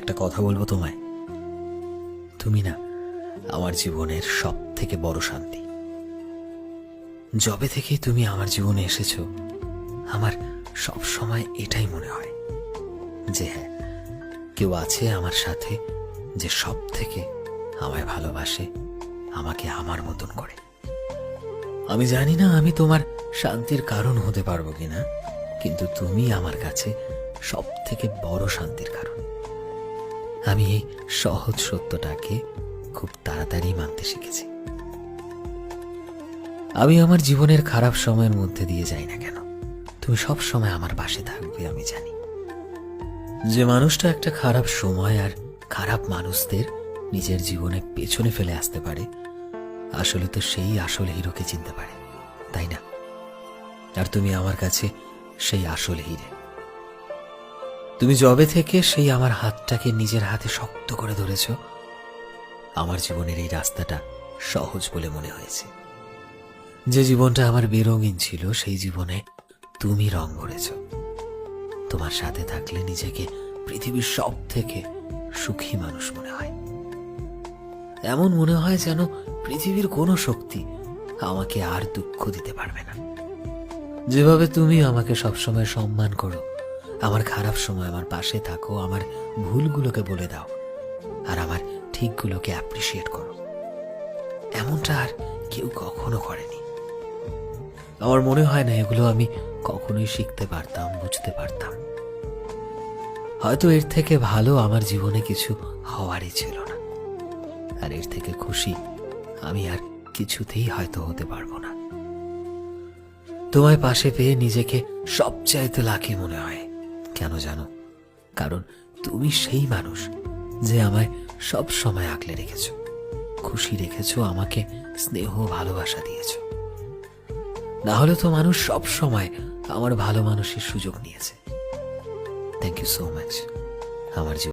একটা কথা বলব তোমায়। তুমি না আমার জীবনের সব থেকে বড় শান্তি। যবে থেকে তুমি আমার জীবনে এসেছ, আমার সব সময় এটাই মনে হয় যে হ্যাঁ কেউ আছে আমার সাথে যে সব থেকে আমায় ভালোবাসে, আমাকে আমার মতন করে। আমি জানি না আমি তোমার শান্তির কারণ হতে পারব কিনা, কিন্তু তুমি আমার কাছে সব থেকে বড় শান্তির কারণ। আমি এই সহজ সত্যটাকে খুব তাড়াতাড়ি মানতে শিখেছি। আমি আমার জীবনের খারাপ সময়ের মধ্যে দিয়ে যাই না কেন? তুমি সব সময় আমার পাশে থাকবে, আমি জানি। যে মানুষটা একটা খারাপ সময় আর খারাপ মানুষদের নিজের জীবনে পেছনে ফেলে আসতে পারে, আসলে তো সেই আসল হিরোকে চিনতে পারে, তাই না? আর তুমি আমার কাছে সেই আসল হিরে। তুমি জবে থেকে সেই আমার হাতটাকে নিজের হাতে শক্ত করে ধরেছ, আমার জীবনের এই রাস্তাটা সহজ বলে মনে হয়েছে। যে জীবনটা আমার বেরঙিন ছিল, সেই জীবনে তুমি রং ভরেছ তোমার সাথে থাকলে নিজেকে পৃথিবীর সব থেকে সুখী মানুষ মনে হয়। এমন মনে হয় যেন পৃথিবীর কোনো শক্তি আমাকে আর দুঃখ দিতে পারবে না। যেভাবে তুমি আমাকে সবসময় সম্মান করো আমার খারাপ সময় আমার পাশে থাকো, আমার ভুলগুলোকে বলে দাও, আর আমার ঠিকগুলোকে অ্যাপ্রিসিয়েট করো। এমনটা আর কেউ কখনো করেনি। আমার মনে হয় না এগুলো আমি কখনোই শিখতে পারতাম, বুঝতে পারতাম। হয়তো এর থেকে ভালো আমার জীবনে কিছু হওয়ারই ছিল না। আর এর থেকে খুশি আমি আর কিছুতেই হয়তো হতে পারব না। তোমায় পাশে পেয়ে নিজেকে সবচাইতে লাকি মনে হয়। কেন জানো? কারণ তুমি সেই মানুষ যে আমায় সব সময় আগলে রেখেছ। খুশি রেখেছ, আমাকে স্নেহ, ভালোবাসা দিয়েছ। না হলে তো মানুষ সব সময় আমার ভালো মানুষের সুযোগ নিয়েছে। থ্যাংক ইউ সো মাচ আমার